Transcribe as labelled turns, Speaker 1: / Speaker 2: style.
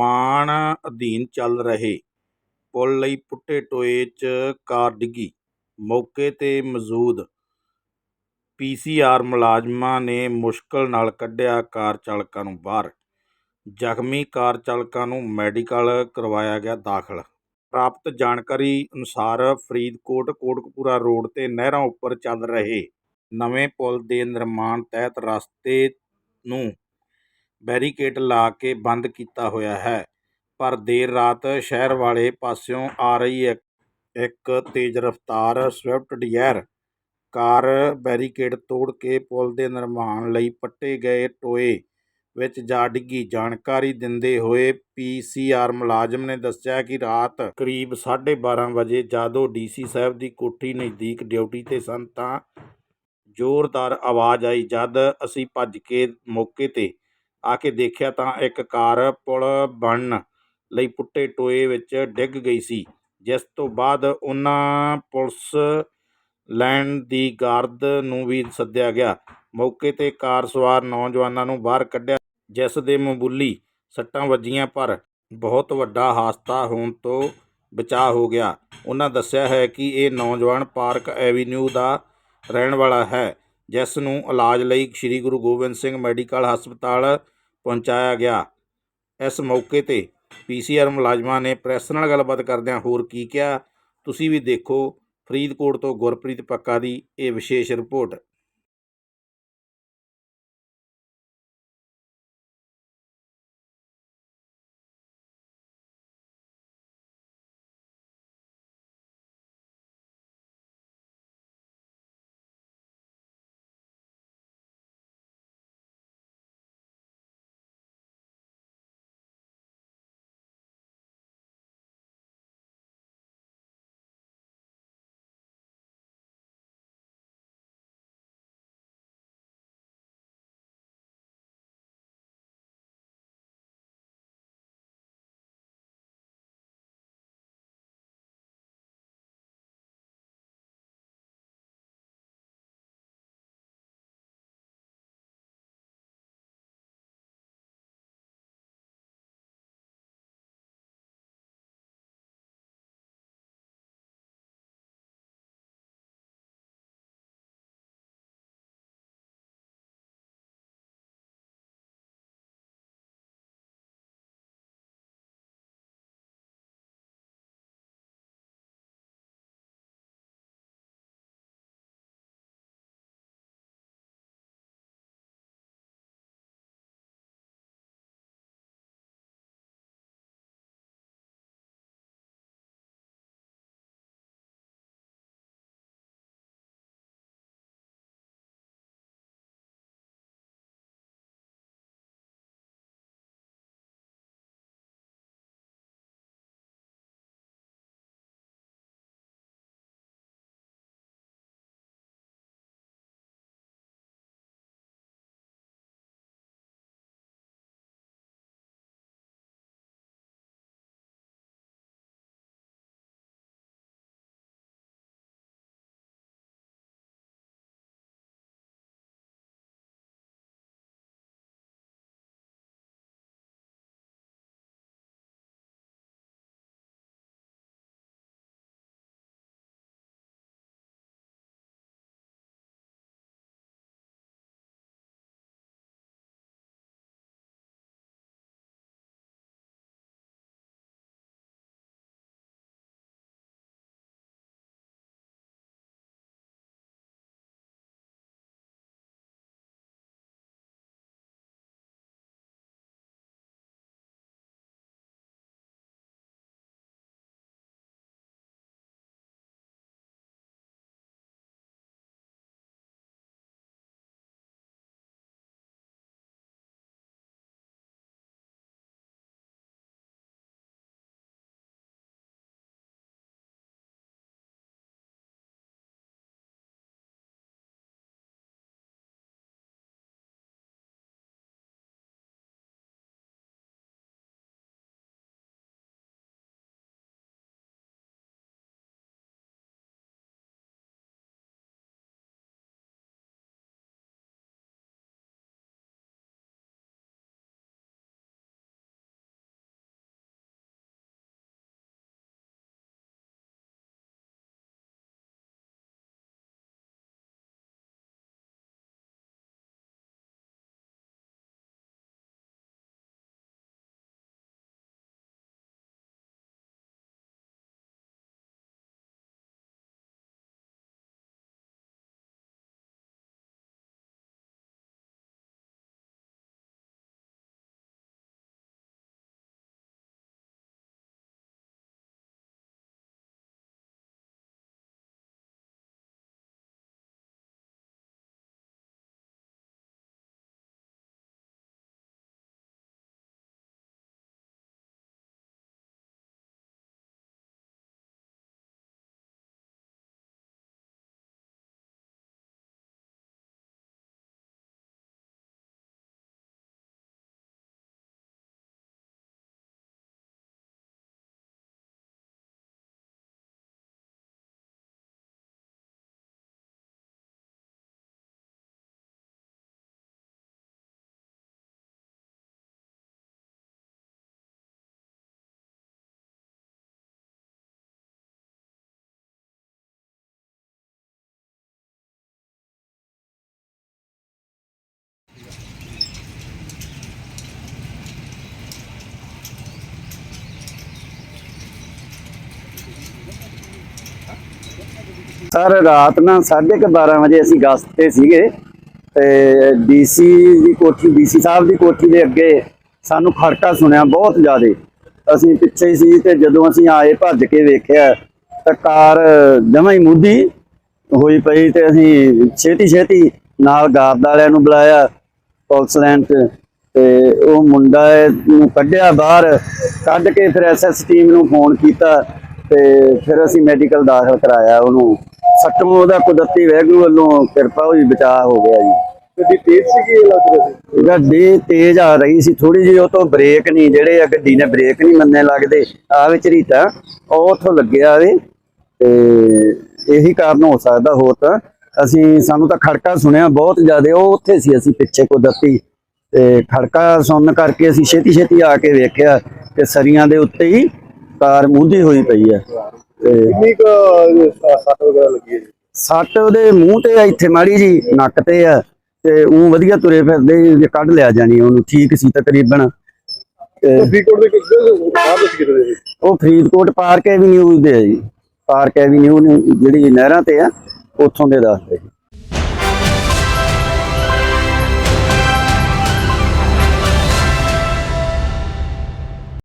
Speaker 1: ਨਿਰਮਾਣ ਅਧੀਨ ਚੱਲ ਰਹੇ। ਪੁਲ ਲਈ ਪੁੱਟੇ ਟੋਏ 'ਚ ਕਾਰ ਡਿੱਗੀ। ਮੌਕੇ 'ਤੇ ਮੌਜੂਦ ਪੀ ਸੀ ਆਰ ਮੁਲਾਜ਼ਮਾਂ ਨੇ ਮੁਸ਼ਕਲ ਨਾਲ ਕੱਢਿਆ ਕਾਰ ਚਾਲਕਾਂ ਨੂੰ ਬਾਹਰ। ਜ਼ਖਮੀ ਕਾਰ ਚਾਲਕਾਂ ਨੂੰ ਮੈਡੀਕਲ ਕਰਵਾਇਆ ਗਿਆ ਦਾਖਲ। ਪ੍ਰਾਪਤ ਜਾਣਕਾਰੀ ਅਨੁਸਾਰ ਫਰੀਦਕੋਟ, ਕੋਟਕਪੂਰਾ ਰੋਡ ਤੇ ਨਹਿਰਾਂ ਉੱਪਰ ਚੱਲ ਰਹੇ ਨਵੇਂ ਪੁਲ ਦੇ ਨਿਰਮਾਣ ਤਹਿਤ ਰਸਤੇ ਨੂੰ ਬੈਰੀਕੇਡ ਲਾ ਕੇ ਬੰਦ ਕੀਤਾ ਹੋਇਆ ਹੈ। ਪਰ ਦੇਰ ਰਾਤ ਸ਼ਹਿਰ ਵਾਲੇ ਪਾਸਿਓਂ ਆ ਰਹੀ ਇੱਕ ਇੱਕ ਤੇਜ਼ ਰਫ਼ਤਾਰ ਸਵਿਫਟ ਡਿਜ਼ਾਇਰ ਕਾਰ ਬੈਰੀਕੇਡ ਤੋੜ ਕੇ ਪੁਲ ਦੇ ਨਿਰਮਾਣ ਲਈ ਪੱਟੇ ਗਏ ਟੋਏ ਵਿੱਚ ਜਾ ਡਿੱਗੀ। ਜਾਣਕਾਰੀ ਦਿੰਦੇ ਹੋਏ ਪੀਸੀਆਰ ਮੁਲਾਜ਼ਮ ਨੇ ਦੱਸਿਆ ਕਿ ਰਾਤ ਕਰੀਬ 12:30 ਵਜੇ ਜਦੋਂ ਡੀਸੀ ਸਾਹਿਬ ਦੀ ਕੋਠੀ ਨਜ਼ਦੀਕ ਡਿਊਟੀ ਤੇ ਸਨ ਤਾਂ ਜ਼ੋਰਦਾਰ ਆਵਾਜ਼ ਆਈ। ਜਦ ਅਸੀਂ ਭੱਜ ਕੇ ਮੌਕੇ ਤੇ ਆ ਕੇ ਦੇਖਿਆ ਤਾਂ ਇੱਕ ਕਾਰ ਪੁਲ ਬਣਨ ਲਈ ਪੁੱਟੇ ਟੋਏ ਵਿੱਚ ਡਿੱਗ ਗਈ ਸੀ। ਜਿਸ ਤੋਂ ਬਾਅਦ ਉਹਨਾਂ ਪੁਲਿਸ ਲਾਈਨ ਦੀ ਗਾਰਦ ਨੂੰ ਵੀ ਸੱਦਿਆ ਗਿਆ। ਮੌਕੇ ਤੇ ਕਾਰ ਸਵਾਰ ਨੌਜਵਾਨਾਂ ਨੂੰ ਬਾਹਰ ਕੱਢਿਆ, ਜਿਸ ਦੇ ਮਾਮੂਲੀ ਸੱਟਾਂ ਵੱਜੀਆਂ, ਪਰ ਬਹੁਤ ਵੱਡਾ ਹਾਦਸਾ ਹੋਣ ਤੋਂ ਬਚਾਅ ਹੋ ਗਿਆ। ਉਹਨਾਂ ਦੱਸਿਆ ਹੈ ਕਿ ਇਹ ਨੌਜਵਾਨ ਪਾਰਕ ਐਵੀਨਿਊ ਦਾ ਰਹਿਣ ਵਾਲਾ ਹੈ, ਜਿਸ ਨੂੰ ਇਲਾਜ ਲਈ ਸ੍ਰੀ ਗੁਰੂ ਗੋਬਿੰਦ ਸਿੰਘ ਮੈਡੀਕਲ ਹਸਪਤਾਲ ਪਹੁੰਚਾਇਆ ਗਿਆ। ਇਸ ਮੌਕੇ ਤੇ ਪੀਸੀਆਰ ਮੁਲਾਜ਼ਮਾਂ ਨੇ ਪ੍ਰੈਸ ਨਾਲ ਗੱਲਬਾਤ ਕਰਦਿਆਂ ਹੋਰ ਕੀ ਕਿਹਾ, ਤੁਸੀਂ ਵੀ ਦੇਖੋ, ਫਰੀਦਕੋਟ ਤੋਂ ਗੁਰਪ੍ਰੀਤ ਪੱਕਾ ਦੀ ਇਹ ਵਿਸ਼ੇਸ਼ ਰਿਪੋਰਟ।
Speaker 2: ਸਰ ਰਾਤ ਨਾ 12:30 ਵਜੇ ਅਸੀਂ ਗਸਤ ਤੇ ਸੀਗੇ ਤੇ ਡੀਸੀ ਦੀ ਕੋਠੀ, ਡੀਸੀ ਸਾਹਿਬ ਦੀ ਕੋਠੀ ਦੇ ਅੱਗੇ ਸਾਨੂੰ ਖੜਕਾ ਸੁਣਿਆ ਬਹੁਤ ਜ਼ਿਆਦੇ। ਅਸੀਂ ਪਿੱਛੇ ਸੀ ਤੇ ਜਦੋਂ ਅਸੀਂ ਆਏ ਭੱਜ ਕੇ ਵੇਖਿਆ ਤਾਂ ਕਾਰ ਜਮਾਂ ਹੀ ਮੁੱਦੀ ਹੋਈ ਪਈ ਤੇ ਅਸੀਂ ਛੇਤੀ ਛੇਤੀ ਨਾਲ ਗਾਰਡ ਵਾਲਿਆਂ ਨੂੰ ਬੁਲਾਇਆ ਪੁਲਿਸ ਲਾਈਨ 'ਚ ਤੇ ਉਹ ਮੁੰਡਾ ਨੂੰ ਕੱਢਿਆ ਬਾਹਰ, ਕੱਢ ਕੇ ਫਿਰ ਐਸਐਸ ਟੀਮ ਨੂੰ ਫੋਨ ਕੀਤਾ ਤੇ ਫਿਰ ਅਸੀਂ ਮੈਡੀਕਲ ਦਾਖਲ ਕਰਾਇਆ ਉਹਨੂੰ। ਸੱਟੋਂ ਉਹਦਾ ਕੁਦਰਤੀ ਵੈਗਰੂ ਵੱਲੋਂ ਕਿਰਪਾ ਹੋਈ ਬਚਾਅ ਹੋ ਗਿਆ ਜੀ।
Speaker 3: ਗੱਡੀ ਤੇਜ਼ ਸੀਗੀ ਲੱਗ ਰਿਹਾ ਸੀ?
Speaker 2: ਗੱਡੀ ਤੇਜ਼ ਆ ਰਹੀ ਸੀ ਥੋੜੀ ਜਿਹੀ ਉਹ ਤੋਂ ਬ੍ਰੇਕ ਨਹੀਂ ਜਿਹੜੇ ਆ ਗੱਡੀ ਨੇ ਬ੍ਰੇਕ ਨਹੀਂ ਮੰਨੇ ਲੱਗਦੇ ਆ ਵਿੱਚ ਰੀਤਾ ਉਹ ਉੱਥੋਂ ਲੱਗਿਆ ਵੇ ਤੇ ਇਹੀ ਕਾਰਨ ਹੋ ਸਕਦਾ ਹੋਰ ਤਾਂ। ਅਸੀਂ ਸਾਨੂੰ ਤਾਂ ਖੜਕਾ ਸੁਣਿਆ ਬਹੁਤ ਜ਼ਿਆਦਾ ਉਹ ਉੱਥੇ ਸੀ ਅਸੀਂ ਪਿੱਛੇ ਕੁਦਰਤੀ ਤੇ ਖੜਕਾ ਸੁਣਨ ਕਰਕੇ ਅਸੀਂ ਛੇਤੀ ਛੇਤੀ ਆ ਕੇ ਵੇਖਿਆ ਕਿ ਸਰੀਆਂ ਦੇ ਉੱਤੇ ਹੀ ਕਾਰ ਮੁੱਦੀ ਹੋਈ ਪਈ ਹੈ। ਤੇ
Speaker 3: ਕਿੰਨੀ ਕੁ ਸੱਟ ਵਗੈਰਾ ਲੱਗੀ ਹੈ ਜੀ?
Speaker 2: ਸੱਟ ਉਹਦੇ ਮੂੰਹ ਤੇ ਆ, ਇੱਥੇ ਮਾੜੀ ਜੀ ਨੱਕ ਤੇ ਆ ਤੇ ਉਹ ਵਧੀਆ ਤੁਰੇ ਫਿਰਦੇ ਜੇ ਕੱਢ ਲਿਆ ਜਾਣੀ ਉਹਨੂੰ ਠੀਕ ਸੀ ਤਕਰੀਬਨ। ਤੇ
Speaker 3: ਫਰੀਦਕੋਟ ਦੇ ਕਿੱਥੇ ਬਾਹਰ ਦੇ ਕਿੱਥੇ ਦੇ।
Speaker 2: ਉਹ ਫਰੀਦਕੋਟ ਪਾਰਕ ਐਵੀਨਿਊ ਦੇ ਆ ਜੀ। ਪਾਰਕ ਐਵੀਨਿਊ ਨੇ ਜਿਹੜੀ ਨਹਿਰਾਂ ਤੇ ਆ ਉੱਥੋਂ ਦੇ ਦੱਸਦੇ।